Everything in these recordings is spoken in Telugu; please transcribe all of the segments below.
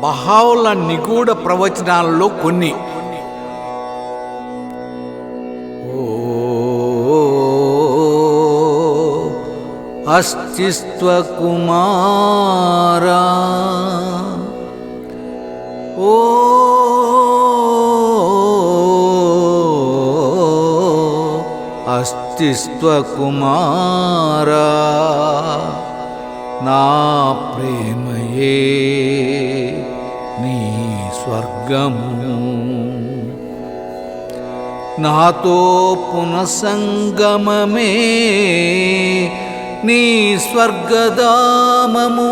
బహావుల నిగూఢ ప్రవచనాలలో కొన్ని. ఓ అస్తిత్వ కుమారా. ఓ అస్తిత్వ కుమారా. నా ప్రేమయే నీ స్వర్గము నాతో పునఃసంగమమే నీ స్వర్గధామము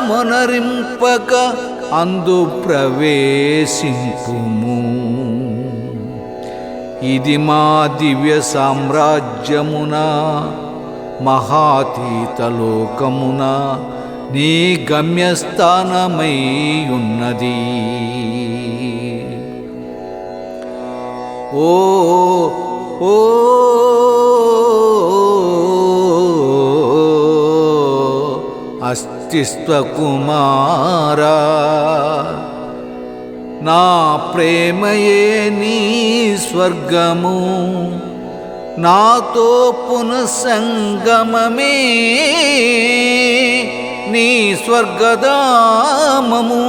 తాచారమునరింపక అందు ప్రవేశింపుము ఇది మా దివ్య సామ్రాజ్యమున మహాతీతలోకమున నీ గమ్యస్థానమై ఉన్నది ఓ ఓ అస్తిస్వకుమారా నా ప్రేమయే నీ స్వర్గము. నాతో పునఃసంగమమే నీ స్వర్గదామము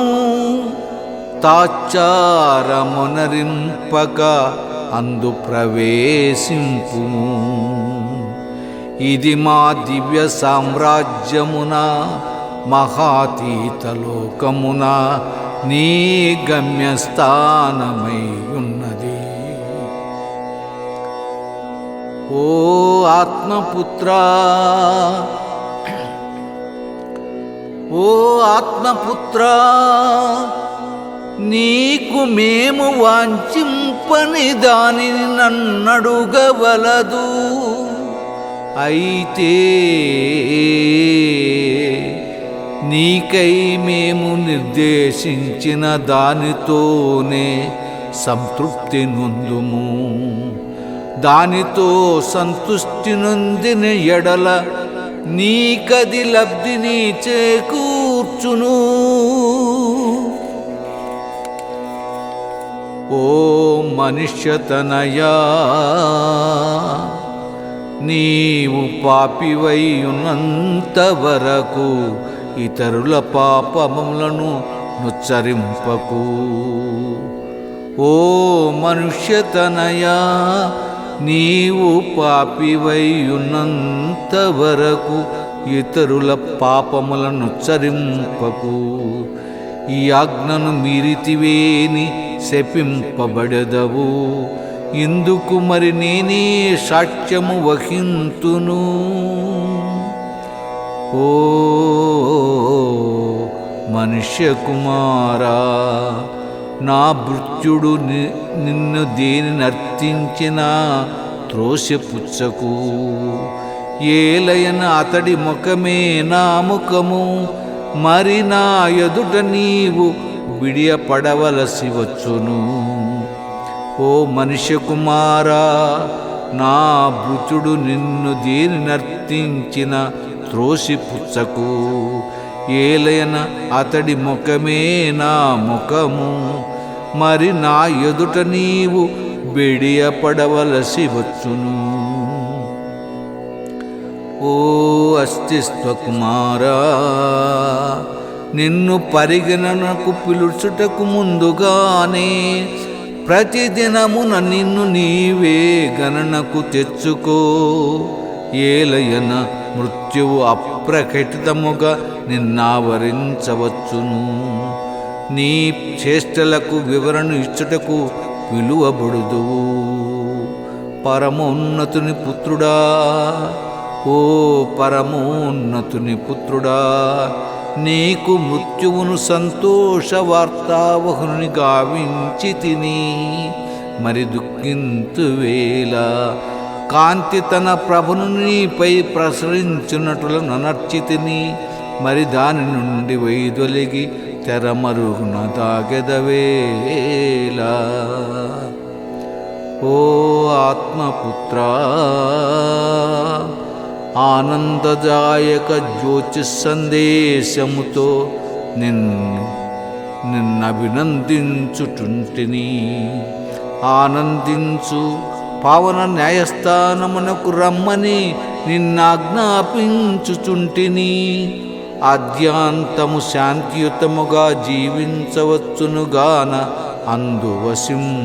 తాచారమునరింపక అందు ప్రవేశింపుము. ఇది మా దివ్య సామ్రాజ్యమున మహాతీతలోకమున నీ గమ్యస్థానమై ఉన్నది. ఓ ఆత్మపుత్రా. ఓ ఆత్మపుత్రా నీకు మేము వాంఛింపని దానిని నన్నడుగవలదు. అయితే నీకై మేము నిర్దేశించిన దానితోనే సంతృప్తి నొందుము. దానితో సంతుష్టి నొందిన ఎడల నీకది లబ్ధిని చేకూర్చును. ఓ మనుష్యతనయా నీవు పాపివై వరకు ఇతరుల పాపములను నుచ్చరింపకు. ఓ మనుష్యతనయా నీవు పాపివయ్యున్నంత వరకు ఇతరుల పాపములను చరింపకు. ఈ ఆజ్ఞను మీరితివేని శపింపబడదవు. ఇందుకు మరి నేనే సాక్ష్యము వహింతును. ఓ మనుష్య కుమారా నా భృత్యుడు ని- నిన్ను దేని నర్తించినా త్రోసిపుచ్చకు ఏలయన అతడి ముఖమే నా ముఖము మరి నా ఎదుట నీవు విడియపడవలసి వచ్చును. ఓ మనిషి కుమారా నా భృతుడు నిన్ను దేని నర్తించిన త్రోసిపుచ్చకు ఏలయన అతడి ముఖమే నా ముఖము. మరి నా ఎదుట నీవు బెడియపడవలసి వచ్చును ఓ అస్తిత్వ కుమారా నిన్ను పరిగణనకు పిలుచుటకు ముందుగానే ప్రతిదినమున నిన్ను నీవే గణనకు తెచ్చుకో. ఏలయన మృత్యువు అప్రకటితముగా నిన్నావరించవచ్చును. నీ చేష్టలకు వివరణ ఇచ్చుటకు విలువబడుదు పరమోన్నతుని పుత్రుడా ఓ పరమోన్నతుని పుత్రుడా నీకు మృత్యువును సంతోష వార్తావహుని గావించి తిని మరి దుఃఖింతువేళ కాంతి తన ప్రభును నీపై ప్రసరించున్నట్లు ననర్చితిని మరి దాని నుండి వైదొలిగి తెరమరుగున దాగెదవేలా ఓ ఆత్మపుత్ర ఆనందదాయక జ్యోతి సందేశముతో నిన్ను నిన్నభినందించుచుంటిని ఆనందించు పావన న్యాయస్థానమునకు రమ్మని నిన్నాజ్ఞాపించుచుంటిని. ఆద్యాంతము శాంతియుతముగా జీవించవచ్చునుగాన అందువసింపుము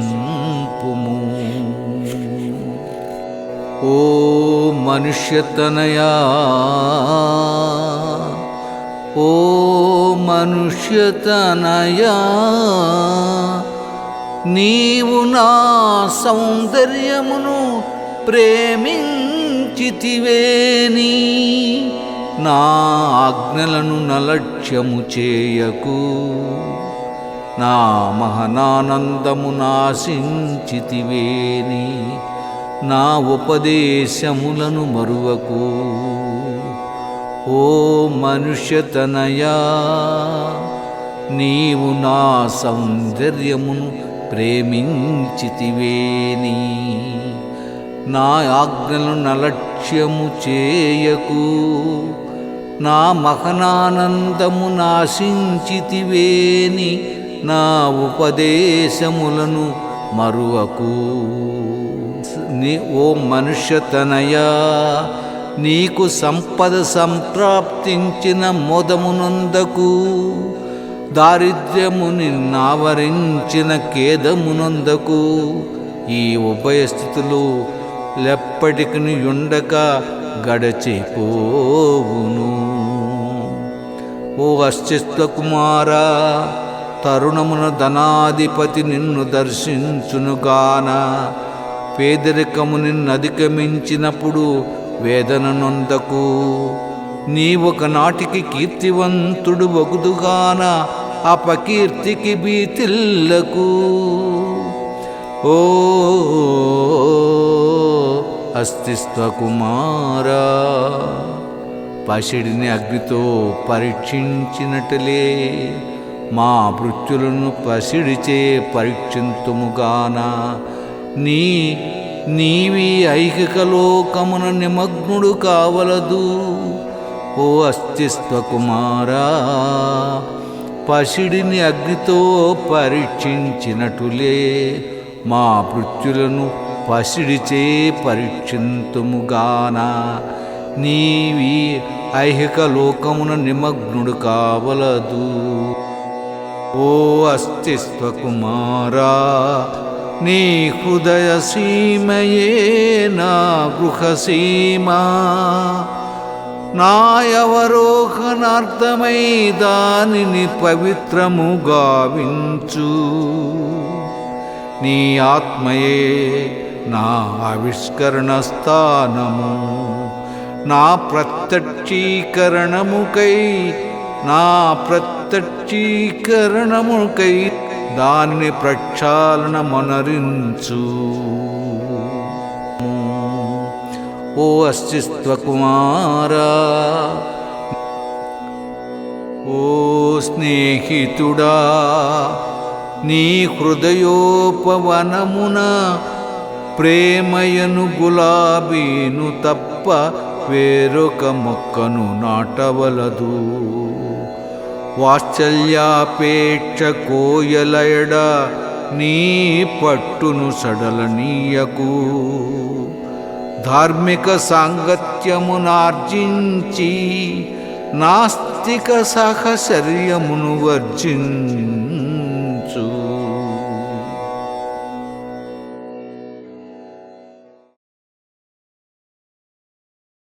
ఓ మనుష్యతనయా ఓ మనుష్యతనయా నీవు నా సౌందర్యమును ప్రేమించితివేని. నా ఆజ్ఞలను నలక్ష్యము చేయకు. నా మహనానందము నాశించితివేని. నా ఉపదేశములను మరువకు. ఓ మనుష్యతనయా నీవు నా సౌందర్యమును ప్రేమించితివేని. నా ఆజ్ఞలను నలక్ష్యము చేయకు. నా మహనానందము నాశించితివేని నా ఉపదేశములను మరువకు. నీ ఓ మనుష్యతనయా నీకు సంపద సంప్రాప్తించిన మోదమునందకు దారిద్ర్యము నిన్నావరించిన ఖేదమునందకు ఈ ఉభయ స్థితులు లెప్పటికి ఉండక గడచిపోవును. ఓ అస్తిత్వ కుమారా తరుణమున ధనాధిపతి నిన్ను దర్శించునుగాన పేదరికము నిన్ను అధిగమించినప్పుడు వేదన నొందకు. నీ ఒకనాటికి కీర్తివంతుడు వగుదుగాన అపకీర్తికి భీతిల్లకు. ఓ అస్తిస్వకుమారా పసిడిని అగ్నితో పరీక్షించినట్లే మా మృత్యులను పసిడిచే పరీక్షింతుముగాన. నీ నీవి ఐహిక లోకమున నిమగ్నుడు కావలదు ఓ అస్తిత్వ కుమారా. పసిడిని అగ్నితో పరీక్షించినటులే మా మృత్యులను పసిడిచే పరీక్షింతుముగాన. నీవి ఐహిక లోకమున నిమగ్నుడు కావలదు. ఓ అస్తిత్వ కుమారా నీ హృదయ సీమయే నా గృహసీమా నాయవరోహనార్థమై దానిని పవిత్రము గావించు నీ ఆత్మయే నా ఆవిష్కరణ స్థానము నా ప్రత్యక్షీకరణముకై నా ప్రత్యక్షీకరణముకై దానిని ప్రక్షాళన మనరించు. ఓ అస్తిత్వ కుమారా ఓ స్నేహితుడా నీ హృదయోపవనమున ప్రేమయను గులాబీను తప్ప వేరొక మొక్కను నాటవలదు. వాత్సల్యాపేక్ష కోయలయడ నీ పట్టును సడలనీయకు. ధార్మిక సాంగత్యమునార్జించి నాస్తిక సహచర్యమును వర్జించి